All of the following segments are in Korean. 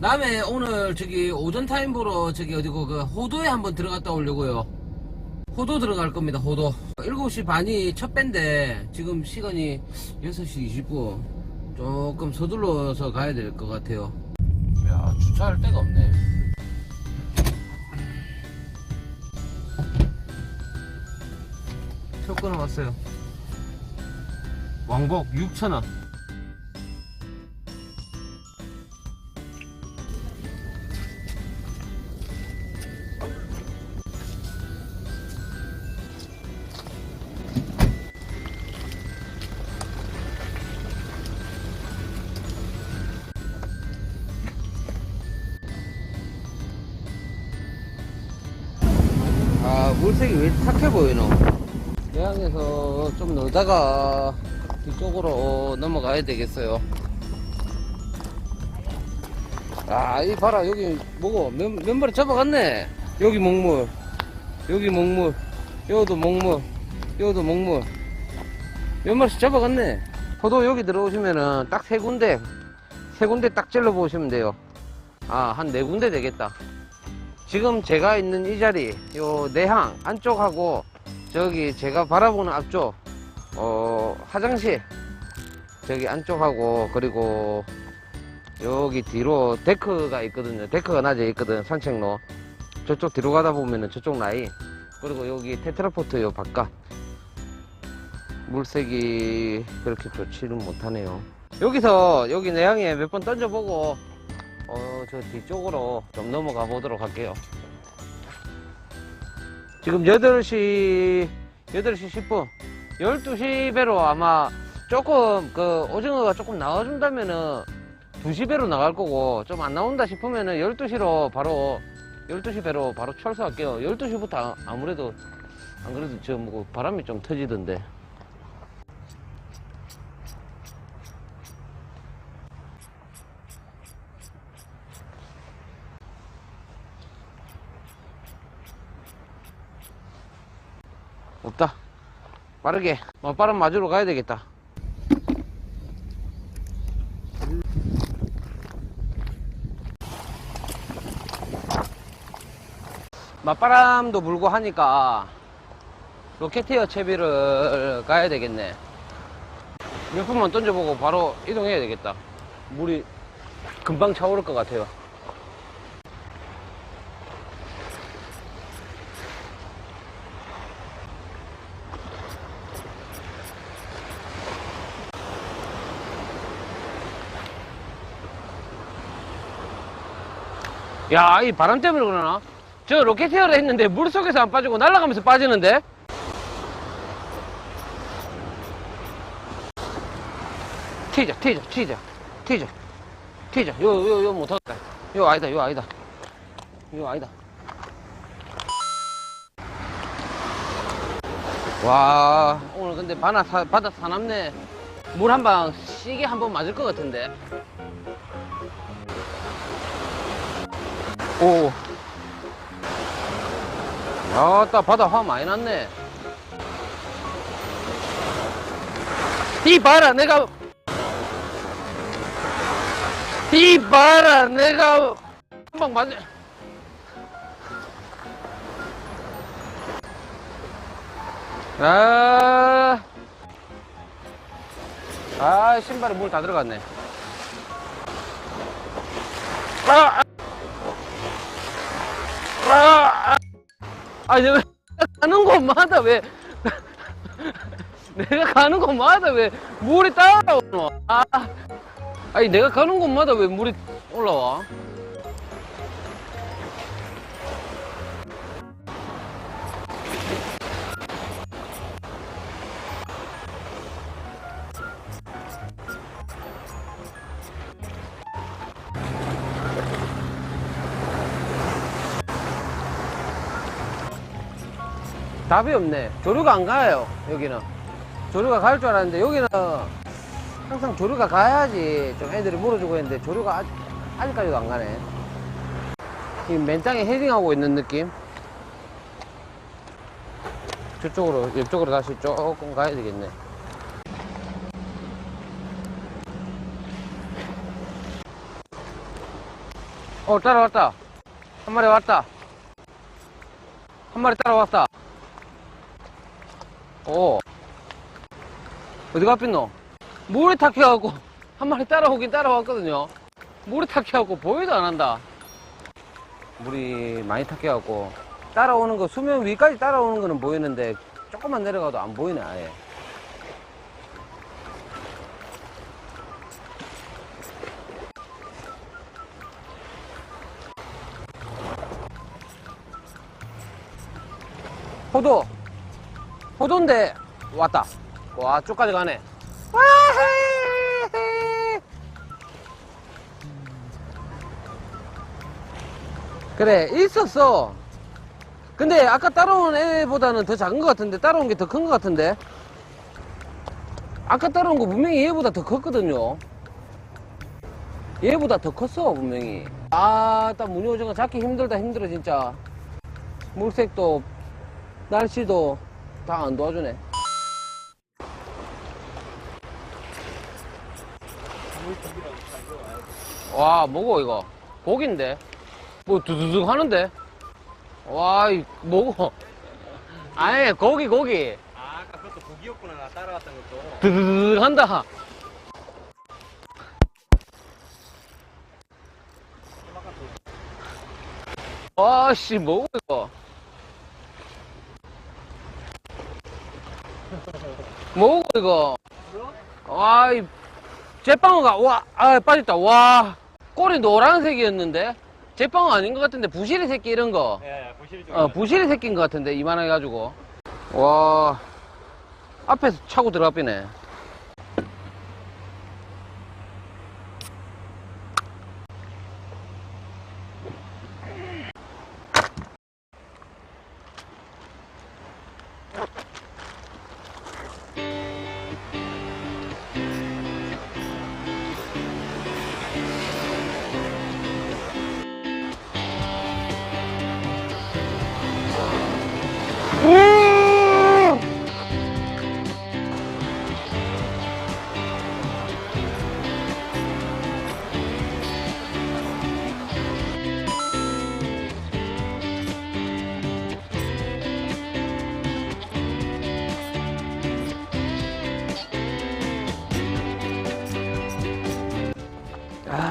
다음에 오늘 저기 오전 타임 보러 저기 어디고 그 호도에 한번 들어갔다 오려고요. 호도 들어갈 겁니다. 호도. 7시 반이 첫 배인데 지금 시간이 6시 20분. 조금 서둘러서 가야 될 것 같아요. 야 주차할 데가 없네. 표 끊어왔어요. 왕복 6,000원. 물색이 왜 탁해 보이노? 내항에서 좀 놀다가 뒤쪽으로 넘어가야 되겠어요. 아 이 봐라 여기 뭐고? 마리 잡아갔네. 여기 먹물. 여기 먹물. 여기도 먹물. 여기도 몇 마리씩 잡아갔네. 포도 여기 들어오시면은 딱 세 군데. 세 군데 딱 찔러 보시면 돼요. 아 한 네 군데 되겠다 지금 제가 있는 이 자리, 요 내항 안쪽하고 저기 제가 바라보는 앞쪽, 어, 화장실 저기 안쪽하고 그리고 여기 뒤로 데크가 있거든요. 데크가 낮에 있거든 산책로. 저쪽 뒤로 가다 보면은 저쪽 라인 그리고 여기 테트라포트 요 바깥 물색이 그렇게 좋지는 못하네요. 여기서 여기 내항에 몇 번 던져보고 어, 저 뒤쪽으로 좀 넘어가 보도록 할게요. 지금 8시, 8시 10분. 12시 배로 아마 조금, 그, 오징어가 조금 나와준다면은 2시 배로 나갈 거고, 좀 안 나온다 싶으면은 12시로 바로, 12시 배로 바로 철수할게요. 12시부터 아무래도, 안 그래도 저뭐 바람이 좀 터지던데. 없다. 빠르게 맞바람 맞으러 가야 되겠다. 맞바람도 불고 하니까 로켓티어 채비를 가야 되겠네. 몇 분만 던져보고 바로 이동해야 되겠다. 물이 금방 차오를 것 같아요. 야, 이 바람 때문에 그러나? 저 로켓티어를 했는데 물 속에서 안 빠지고 날아가면서 빠지는데? 튀자, 튀자, 튀자, 튀자, 튀자. 요, 요, 요 못하겠다. 요 아니다, 요 아니다. 요 아니다. 와, 오늘 근데 바다, 사, 바다 사납네. 물 한 방 시게 한번 맞을 것 같은데. 오. 아따, 바다 화 많이 났네. 이 봐라, 내가. 이 봐라, 내가. 한방 맞네. 아. 아, 신발에 물 다 들어갔네. 아! 아, 아, 내가 가는 곳마다 왜, 내가 가는 곳마다 왜 물이 따라오노? 아, 아니, 내가 가는 곳마다 왜 물이 올라와? 답이 없네. 조류가 안 가요, 여기는. 조류가 갈 줄 알았는데, 여기는 항상 조류가 가야지 좀 애들이 물어주고 했는데, 조류가 아직, 아직 까지도 안 가네. 지금 맨땅에 헤딩하고 있는 느낌? 저쪽으로, 옆쪽으로 다시 조금 가야 되겠네. 어, 따라왔다. 한 마리 왔다. 한 마리 따라왔다. 오. 어디 갔겠노? 물에 탁해갖고, 한 마리 따라오긴 따라왔거든요. 물에 탁해갖고 보이도 안 한다. 물이 많이 탁해갖고, 따라오는 거, 수면 위까지 따라오는 거는 보이는데, 조금만 내려가도 안 보이네, 아예. 호도 호도인데 왔다. 와 쪽까지 가네. 와헤헤. 그래 있었어. 근데 아까 따라온 애보다는 더 작은 것 같은데 따라온 게 더 큰 것 같은데? 아까 따라온 거 분명히 얘보다 더 컸거든요. 얘보다 더 컸어 분명히. 아 딱 무늬오징어 잡기 힘들다 힘들어 진짜. 물색도 날씨도 다 안 도와주네. 와, 뭐고, 이거? 고기인데? 뭐, 두두둑 하는데? 와, 이, 뭐고? 아니, 고기, 고기. 아, 아까 그것도 고기였구나. 나 따라왔던 것도. 두두둑 한다. 와, 씨, 뭐고, 이거? 뭐고, 이거? 와, 이, 제빵어가, 와, 아, 빠졌다. 와, 꼬리 노란색이었는데? 제빵어 아닌 것 같은데, 부시리 새끼 이런 거. 예, 보시리 좀. 어, 부실이 새끼인 것 같은데, 이만해 가지고. 와, 앞에서 차고 들어가 삐네.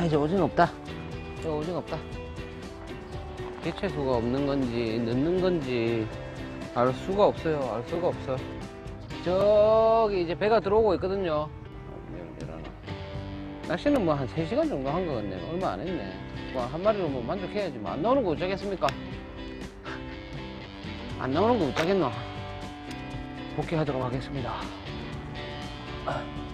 이제 오징어 없다. 이제 오징어 없다. 개체수가 없는 건지, 늦는 건지, 알 수가 없어요. 알 수가 없어. 저기 이제 배가 들어오고 있거든요. 낚시는 뭐 한 3시간 정도 한것 같네. 얼마 안 했네. 뭐 한 마리로 뭐 만족해야지. 뭐 안 나오는 거 어쩌겠습니까? 안 나오는 거 어쩌겠노? 복귀하도록 하겠습니다. 아.